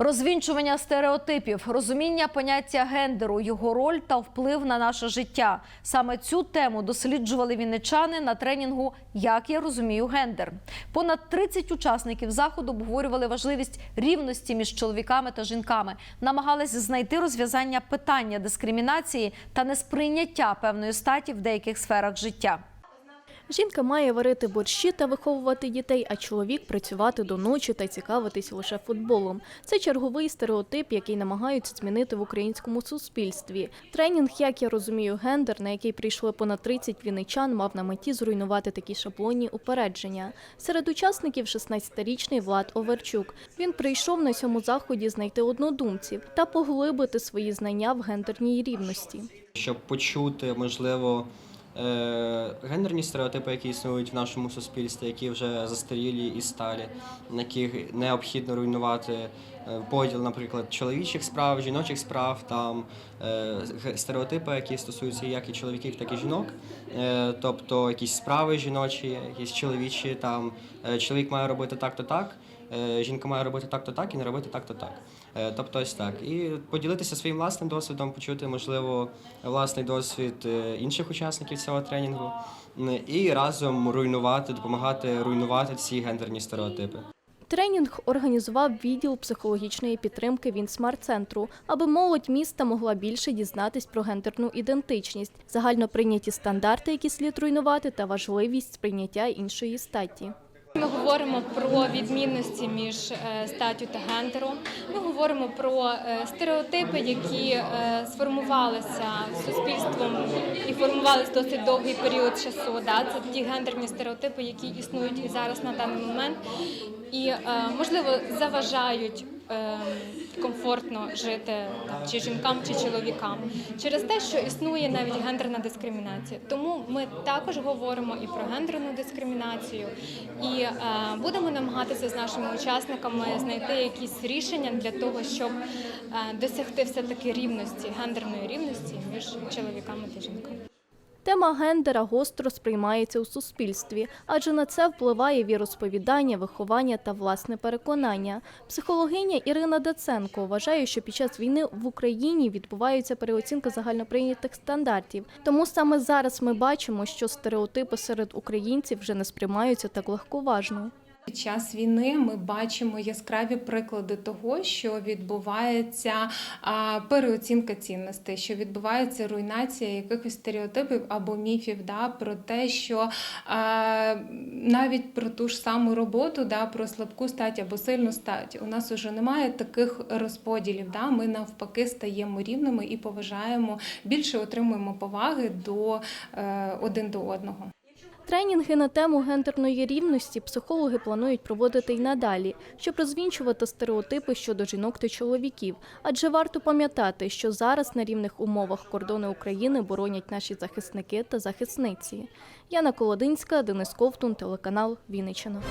Розвінчування стереотипів, розуміння поняття гендеру, його роль та вплив на наше життя. Саме цю тему досліджували вінничани на тренінгу Як я розумію гендер. Понад 30 учасників заходу обговорювали важливість рівності між чоловіками та жінками, намагались знайти розв'язання питання дискримінації та несприйняття певної статі в деяких сферах життя. Жінка має варити борщі та виховувати дітей, а чоловік працювати до ночі та цікавитись лише футболом. Це черговий стереотип, який намагаються змінити в українському суспільстві. Тренінг, як я розумію, гендер, на який прийшли понад 30 вінничан, мав на меті зруйнувати такі шаблонні упередження. Серед учасників 16-річний Влад Оверчук. Він прийшов на цьому заході знайти однодумців та поглибити свої знання в гендерній рівності. щоб почути, можливо, гендерні стереотипи, які існують в нашому суспільстві, які вже застарілі і сталі, на яких необхідно руйнувати е, поділ, наприклад, чоловічих справ, жіночих справ, там е, стереотипи, які стосуються як і чоловіків, так і жінок. Е, Тобто якісь справи жіночі, якісь чоловічі, там е, чоловік має робити так-то так. Е, Жінка має робити так-то так і не робити так-то так. Е, Тобто ось так. І поділитися своїм власним досвідом, почути, можливо, власний досвід е, інших учасників цього тренінгу, і разом руйнувати, допомагати руйнувати ці гендерні стереотипи. Тренінг організував відділ психологічної підтримки Вінсмарт-центру, аби молодь міста могла більше дізнатись про гендерну ідентичність, загально прийняті стандарти, які слід руйнувати, та важливість сприйняття іншої статі. Ми говоримо про відмінності між е, статтю та гендером. Ми говоримо про е, стереотипи, які е, сформувалися суспільством і формувалися досить довгий період часу. Да? Це ті гендерні стереотипи, які існують і зараз на даний момент, і можливо заважають. Е, Комфортно жити там, чи жінкам, чи чоловікам через те, що існує навіть гендерна дискримінація. Тому ми також говоримо і про гендерну дискримінацію, і е, будемо намагатися з нашими учасниками знайти якісь рішення для того, щоб е, досягти все таки рівності, гендерної рівності між чоловіками та жінками. Тема гендера гостро сприймається у суспільстві, адже на це впливає віросповідання, виховання та власне переконання. Психологиня Ірина Даценко вважає, що під час війни в Україні відбувається переоцінка загальноприйнятих стандартів. Тому саме зараз ми бачимо, що стереотипи серед українців вже не сприймаються так легковажно. Під час війни ми бачимо яскраві приклади того, що відбувається переоцінка цінностей, що відбувається руйнація якихось стереотипів або міфів, да, про те, що навіть про ту ж саму роботу, да, про слабку стать або сильну стать, у нас уже немає таких розподілів. Да, ми навпаки стаємо рівними і поважаємо більше отримуємо поваги до е, один до одного. Тренінги на тему гендерної рівності психологи планують проводити й надалі, щоб розвінчувати стереотипи щодо жінок та чоловіків. Адже варто пам'ятати, що зараз на рівних умовах кордони України боронять наші захисники та захисниці. Яна Колодинська, Денис Ковтун, телеканал Вінниччина.